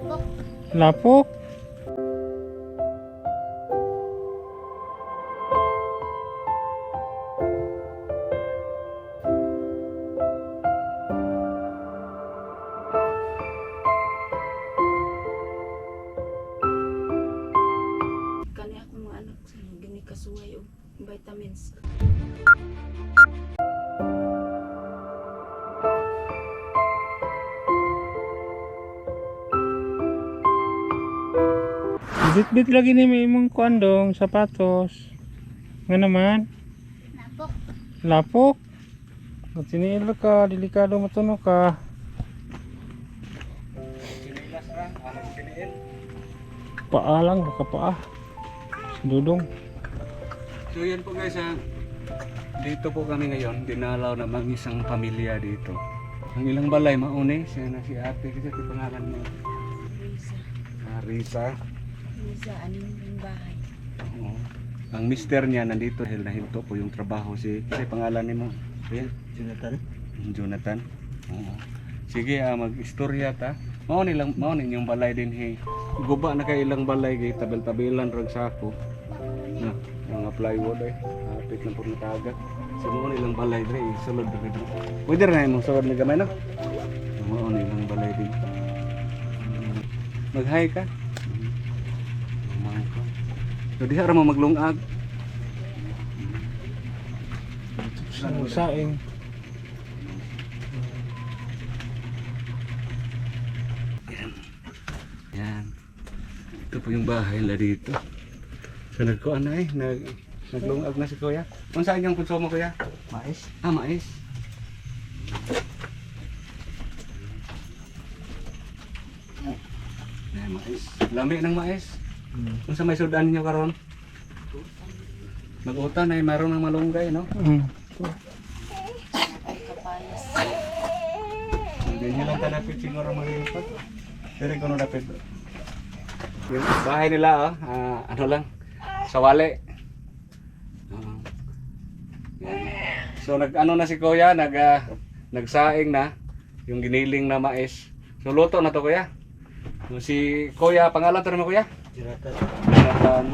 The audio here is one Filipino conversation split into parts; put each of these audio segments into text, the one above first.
Lapok. Lapok. Bit-bit lagi ni may imong kuandong sapatos. Nga naman, Lapok. lapok. At siniil ka, delikado matuno ka. Paa lang, baka paa. Dudong. So yan po guys ha. Dito po kami ngayon, dinalaw na mga isang pamilya dito. Ang ilang balay, mauni, siya na si ate, kasi ito pangalan mo. Risa. Ah, Risa aning yung bahay. Oo. Ang mister niya nandito dahil nahinto po yung trabaho si, kasi pangalan ni mo. Kuya? Jonathan. Jonathan. Oo. Sige, ah, mag-istorya ta. Mao ni lang, mao ni yung balay din he. Guba na kay ilang balay kay tabel-tabelan rag sako. Na, mga plywood ay. Hapit lang po na taga. So mao ni ilang balay dre, sulod dre. Pwede ra mo sulod ni gamay na. Mao ni ilang balay din. Mag-hi ka. So diha ra mo maglungag. Saing. Yan. Ito po yung bahay nila dito. So nagkuhan na eh. Nag, naglungag na si kuya. Kung saan yung konsumo kuya? Mais. Ah, mais. Ay, mais. Lami ng mais. Hmm. Kung sa may sudan niyo karon? Mag-utan ay mayroon ng malunggay, no? Mm. Kapayas. Hindi nyo lang tanapit siguro maglipat. Pero kung ano dapat. Yung bahay nila, oh, ah, ano lang, sawali. Oo. Yan. So nag ano na si Kuya, nag ah, nagsaing na yung giniling na mais. So luto na to Kuya. Yung si Kuya, pangalan to naman Kuya? Jonathan. Jonathan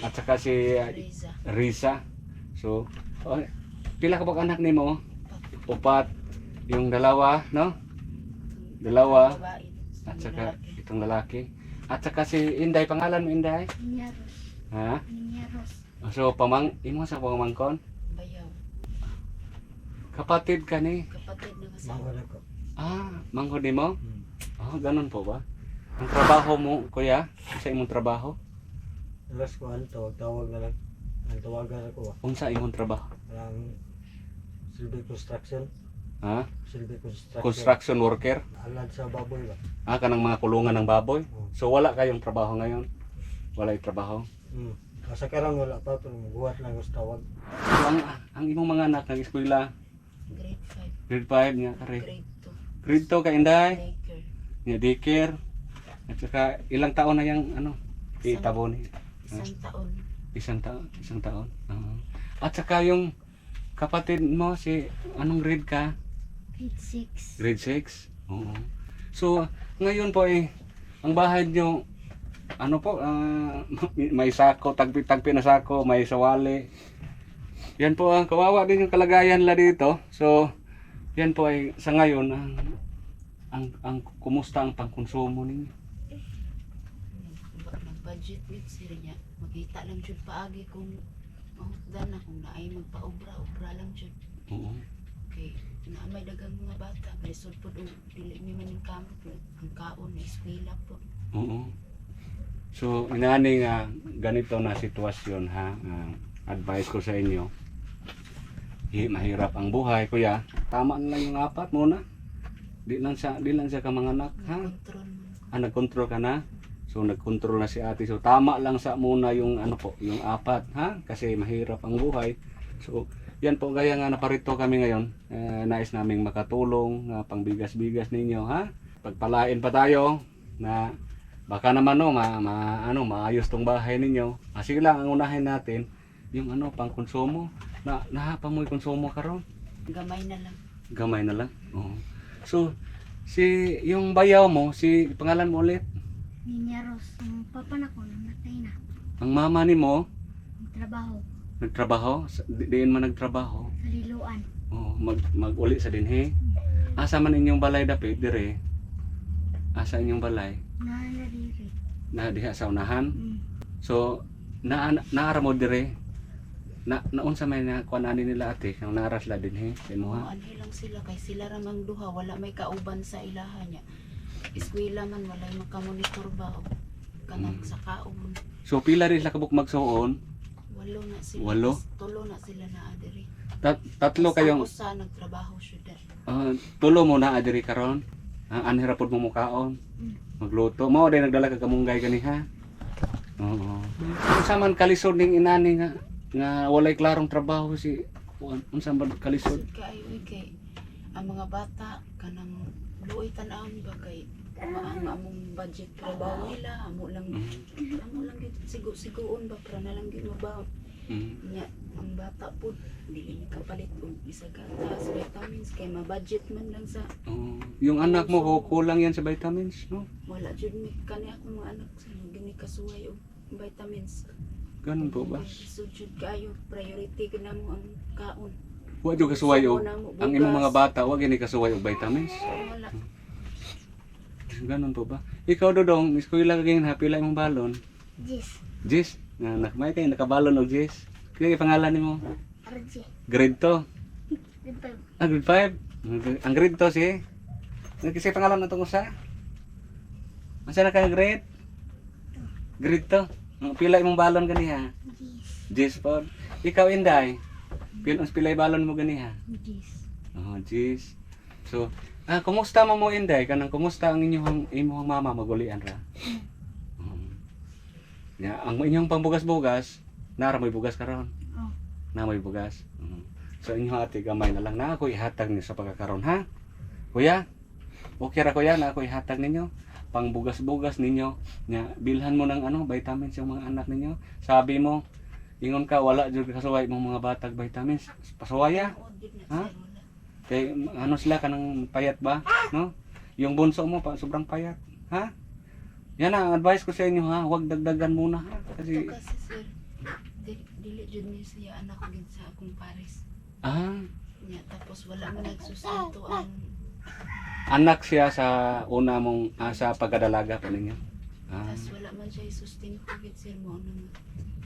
at saka si Risa. Risa. So, oh, pila ka ba anak nimo? Upat. Yung dalawa, no? Dalawa. At saka itong lalaki. At saka si Inday, pangalan mo Inday? Ninyaros. Ha? Ninyaros. So, pamang, imo sa pamangkon? Bayaw. Kapatid ka ni? Kapatid ng asawa. anak ko. Ah, mangkon ni mo? Hmm. Ah, ganun po ba? Ang trabaho mo, kuya? Sa imong trabaho? Alas ko ano, tawag-tawag na lang. Ang tawagan ako ah. Unsa imong trabaho? Parang silbi construction. Ha? Silbi construction. Construction worker? Alad sa baboy ba? Ah, kanang mga kulungan ng baboy? Oo. So, wala kayong trabaho ngayon? Wala yung trabaho? Hmm. Asa karang wala pa pero buhat lang gusto tawag. So, ang, ang imong mga anak ng eskwela, Grade 5. grade 5 nga kare. Grade Grade 2 ka Inday, 2. Daycare. nga daycare. At saka ilang taon na yung ano, itabo ni Isang taon. isang taon, isang taon. Oo. At saka yung kapatid mo si anong grade ka? Grade 6. Grade 6. Oo. So, ngayon po eh ang bahay niyo ano po, ah, may sako, tagpi-tagpi na sako, may sawali. Yan po ang kawawa din yung kalagayan nila dito. So, yan po ay sa ngayon ang ang, ang kumusta ang pangkonsumo ninyo? Mag-budget with sir niya. Makita lang jud paagi kung mahutdan na kung naay magpa-obra-obra lang jud. Oo. Okay, na may dagang mga bata, may po o dili mi man ang kamot, ang kaon, may eskwela po. Oo. So, inani nga ganito na sitwasyon ha. Ah, advice ko sa inyo. Hi, mahirap ang buhay, kuya. Tama na lang yung apat muna. Di lang siya, di lang siya ka mga anak, ha? Ah, nag-control ka na? So, nag-control na si ate. So, tama lang sa muna yung ano po, yung apat, ha? Kasi mahirap ang buhay. So, yan po, gaya nga naparito kami ngayon. Eh, nais naming makatulong, na pangbigas-bigas ninyo, ha? Pagpalain pa tayo na baka naman no, ma, ma- ano, maayos tong bahay ninyo. Ah, sige lang, ang unahin natin, yung ano, pang konsumo. Na, nahapa mo yung konsumo karon Gamay na lang. gamay na lang. Oo. So, Si yung bayaw mo, si pangalan mo ulit. Ninyaros. Ang papa na ko namatay na. Ang mama ni mo Ang trabaho. nagtrabaho, Sa- di, diin man nagtrabaho. Sa liluan. Oh, mag maguli sa dinhi. Asa man inyong balay dapit dire? Asa inyong balay? Nanariri. Na diha sa unahan. Mm. So na naara mo dire. Na naunsa may na kuan ani nila ate, ang naara sila dinhi sa imuha. Ano lang sila kay sila ramang duha wala may kauban sa ilaha niya. Eskwela man walay makamonitor ba o kanang Mm. sa kaon. So pila rin sila kabuk magsuon. Walo na sila. Walo? Tulo na sila na adiri. Tat, tatlo kayong Usa nagtrabaho siya dere. Ah, tulo mo na adiri karon. Ang anhira pod mo mukaon. Mm. Magluto mo din nagdala ka kamunggay gani ha. Oo. Unsa man kalisod ning inani nga nga walay klarong trabaho si kuan unsa man kalisod? Sud kaayo eh, kay ang mga bata kanang luoy tan-awon ba kay ang among budget trabaho nila amo lang Mm. amo lang gid sigo-sigoon ba para na lang gid mabaw Mm. nya ang bata pud dili ni kapalit og isa gatas vitamins kay ma-budget man lang sa Oo. yung anak mo ku- kulang yan sa vitamins, no? wala jud mi kani akong mga anak sa gini kasuway og vitamins Ganun po ba? Lisod jud kayo priority ka namo ang kaon Wa jud kasuway og ang imong mga bata wa gini kasuway og vitamins. wala Ganun po ba? Ikaw dodong, eskwela ka gayun ha, pila imong balon? Jis. Jis, nga nakmay kay nakabalon og Jis. Kaya pangalan nimo? RJ. Grade 2. Dito. Ah, grade 5? Ang grade 2 si? Kasi pangalan na itong usa? Masa na ka grade? Grade 2? Ang Pila imong balon ganiha? Jis. Jis po. Ikaw Inday? Pila uns pilay balon mo ganiha? Jis. Oh, Jis. So, ah, kumusta mo mo Inday? Kanang kumusta ang inyong inyong mama magulian ra? Um, ya, ang inyong pangbugas-bugas, nara may bugas karon. Oh. Na may bugas. Mm. So inyong ate gamay na lang na ako ihatag niyo sa pagkakaroon ha. Kuya, okay ra kuya na ako ihatag ninyo pang bugas-bugas ninyo nya bilhan mo ng ano vitamins yung mga anak ninyo. Sabi mo ingon ka wala jud kasuway mong mga batag vitamins. Pasuwaya na Ha? kay ano sila kanang payat ba, no? Yung bunso mo pa sobrang payat, ha? Yan ang advice ko sa inyo ha, huwag dagdagan muna ha. Kasi kasi sir, di, dili jud ni siya anak ko gid sa akong pares. ah, Nya tapos wala man nagsusanto ang anak siya sa una mong ah, sa pagkadalaga po ninyo. Ah, tas wala man siya sustento gid sir mo ano.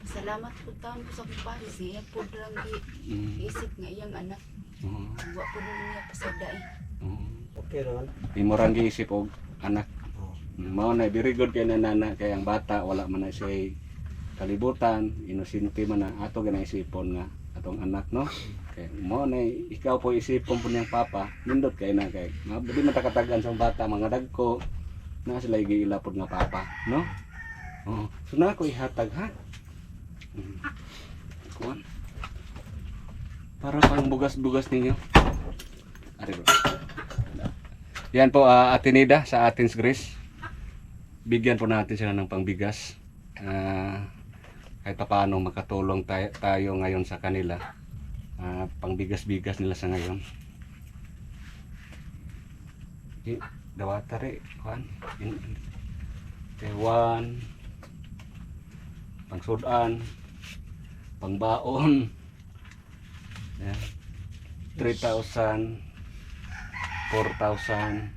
Salamat po taon ko sa akong pares niya po lang gi mm, isip nga iyang anak. oo, Wa po niya pasaday. oo. Okay naman. Imo rang giisip og anak. Oh. Mao na very good kay na nana kay ang bata wala man na siya kalibutan, inusinti man na ato ganay isipon nga atong anak no. Kay mo na ikaw po isipon po niyang papa, nindot kay na kay nga di man takatagan sa bata mga dagko na sila giilapod nga papa, no? Oo. So na ako ihatag ha. Mm. Kuan. Para pang bugas-bugas ninyo. Ari. Yan po uh, Atenida sa Athens Greece. Bigyan po natin sila ng pangbigas. Ah, kahit pa paano makatulong tayo, tayo ngayon sa kanila. Ah, pangbigas-bigas nila sa ngayon. Di, dawatari, kuan. In, Tewan, pangsudan, pangbaon. Yan. 3,000 4,000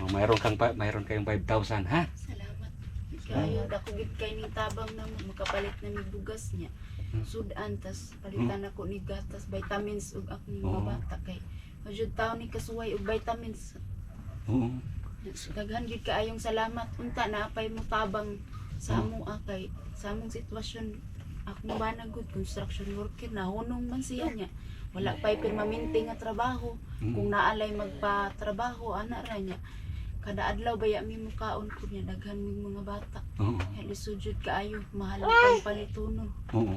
oh, mayroon kang mayroon kayong 5,000 ha Salamat. Kayo dako gid kay ning tabang na makapalit na mi bugas niya. Hmm. Sudan tas palitan ako ni gatas vitamins ug akong mga Oo. bata kay Majud taon ni kasuway og vitamins. oo Daghan gid kaayong salamat unta na apay mo tabang sa amo ah, kay sa among sitwasyon akong banag gud construction worker na hunong man siya niya. Wala pa'y permanente nga trabaho. Mm. Kung naalay magpa-trabaho ana ra niya. Kada adlaw baya mi mukaon ko niya daghan mi mga bata. oo Kaya lisudjud kaayo mahal ang palitunon. oo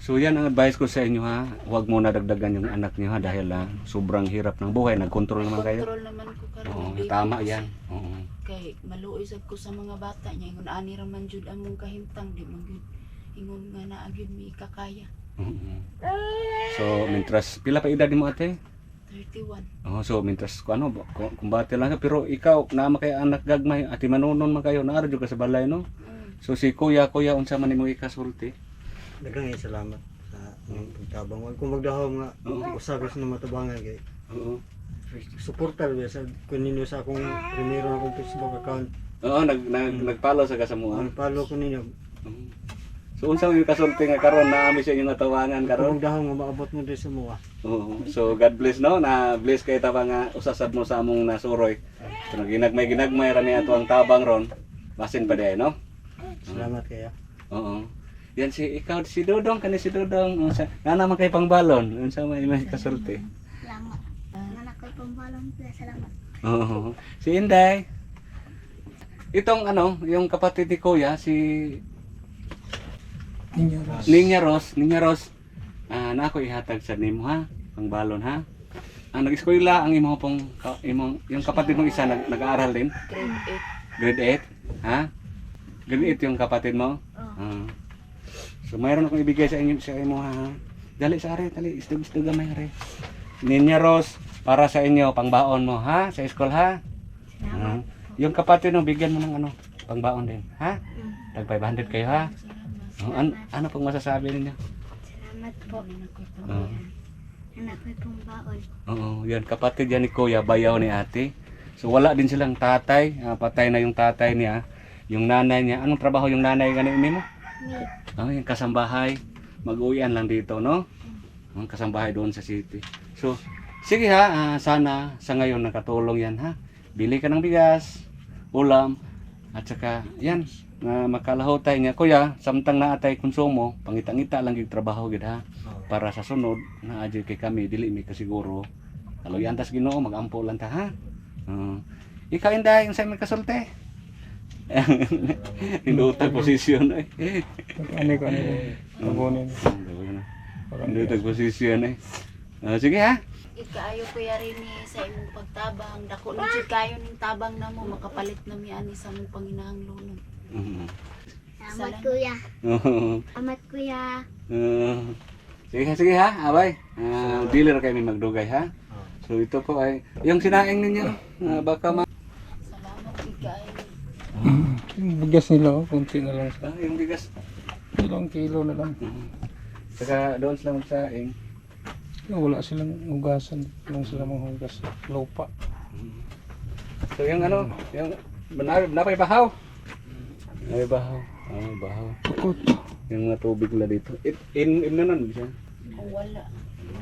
so yan ang advice ko sa inyo ha huwag mo na dagdagan yung anak niyo ha dahil ah, sobrang hirap ng buhay nagkontrol naman kayo Kontrol naman ko karon. oo tama yan oo Kay maluoy sad ko sa mga bata niya ingon ani ra man jud among kahimtang di man gyud ingon nga naa gyud mi kakaya. so mientras pila pa edad mo ate 31. Oh, so mintas ko ano, ku- kumbate lang pero ikaw na kay anak gagmay ati manunon man kayo naarjo ka sa balay no. Mm. So si kuya kuya unsa man nimo ikasulti? Daghang salamat sa inyong pagtabang. Wag kong magdahom nga Oo. usagos na matabangan kay Oo. suportar ba sa kuninyo sa akong primero na akong Facebook account. Oo, nag, nag nagpalo sa kasamuan. Follow ko ninyo. So unsa yung kasulti nga karon na ami siya yung natawangan Kung karon? magdahom nga maabot mo din sa mga. Oo. So God bless no na bless kay tabang nga usasad mo sa among nasuroy. So naginagmay ginagmay ra ni ato ang tabang ron. Basin pa di no? Salamat kaya. Oo. Yan si ikaw si Dodong kani si Dodong unsa nga naman kay pangbalon unsa may may kasulti. Salamat. Anak ko pambalong pala. Salamat. Oo. Si Inday. Itong ano, yung kapatid ni Kuya si Ninyo ras. Ninya Ros, Ninya Ros. Ah, na ako ihatag sa nimo ha, pangbalon ha. Ang nag-eskwela ang imo pong ka- imong yung kapatid mong isa nag, nag-aaral din, Grade grade 8, ha? Grade 8 yung kapatid mo. Oh. Ah. So mayroon akong ibigay sa inyo sa imo ha. Dali sa are, dali istug-istug gamay are. Ninya Ros para sa inyo pangbaon mo ha sa school ha. Ah. Yung kapatid mo bigyan mo ng ano, pangbaon din, ha? Tag 500 kayo ha. Oh, an- ano pong masasabi ninyo? Salamat po. Ah. Anak ko pambaon. Oo, yan kapatid yan ni Kuya, bayaw ni ate. So wala din silang tatay, Ah, patay na yung tatay niya. Yung nanay niya, anong trabaho yung nanay ganin mo? Oh, yung kasambahay. Mag-uwian lang dito, no? Ang kasambahay doon sa city. So, sige ha, ah, sana sa ngayon nakatulong yan ha. Bili ka ng bigas, ulam, at saka yan, na makalahotay niya. Kuya, samtang naatay konsumo, pangita-ngita lang yung trabaho gid ha para sa sunod na adyo kay kami dili mi kasiguro kaloy antas Ginoo magampo lang ta ha uh, ikaw inday unsa may kasulti Hindutag posisyon eh. Ano ko ano ko. Tabunin. Hindutag posisyon eh. Ah, sige ha. Ikaayo ko yari ni sa imong pagtabang. Dako na jud kayo ning tabang na mo makapalit na mi ani sa mong panginahanglan. Mhm. Salamat Salamat. kuya. Oo. Salamat kuya. Ah, sige ha, sige ha. Abay. Ah, dealer kami magdugay ha. Oo. So ito po ay yung sinaing ninyo. ah, baka ma. Yung bigas nila, oh, kunti na lang. ah, yung bigas. Ilang kilo na lang. Mhm. Saka doon sila magsaing. Wala silang hugasan. Lang sila manghugas. Lupa. So yung ano, yung napay napay bahaw. Napay bahaw. Ah, bahaw. Tukot. Yung mga tubig nila dito. It, in, in na nun siya. Kung wala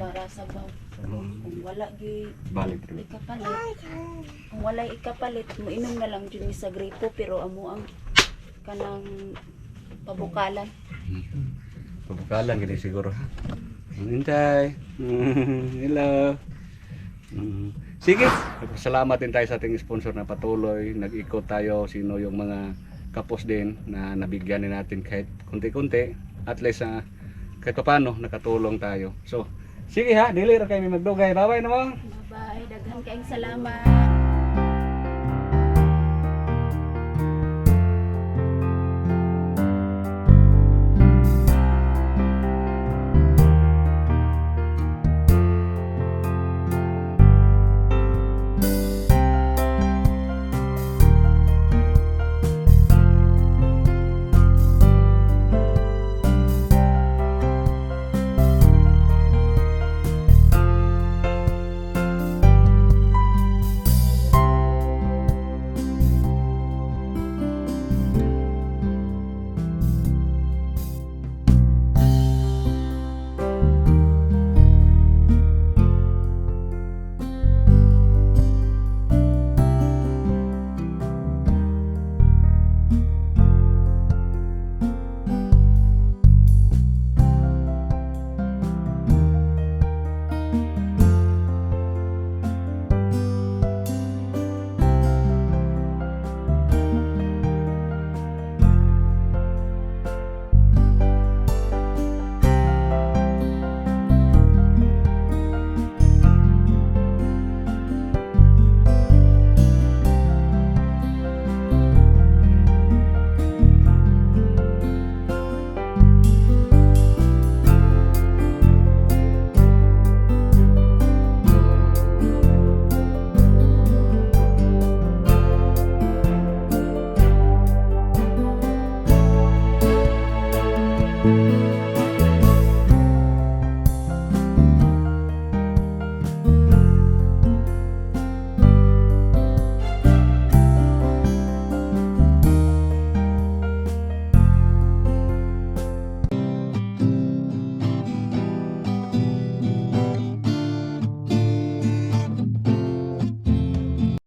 para sa baw. Kung wala gi Balik rin. ikapalit. Kung wala ikapalit, mo inom na lang jud sa gripo pero amo ang kanang pabukalan. Pabukalan gini siguro. Hintay. Hello. Sige. Salamat din tayo sa ating sponsor na patuloy. Nag-ikot tayo sino yung mga kapos din na nabigyan din natin kahit kunti-kunti. At least ah, kahit paano nakatulong tayo. So, sige ha. Dili ra kayo magdugay. Bye-bye naman. Bye-bye. Daghan kaayong salamat.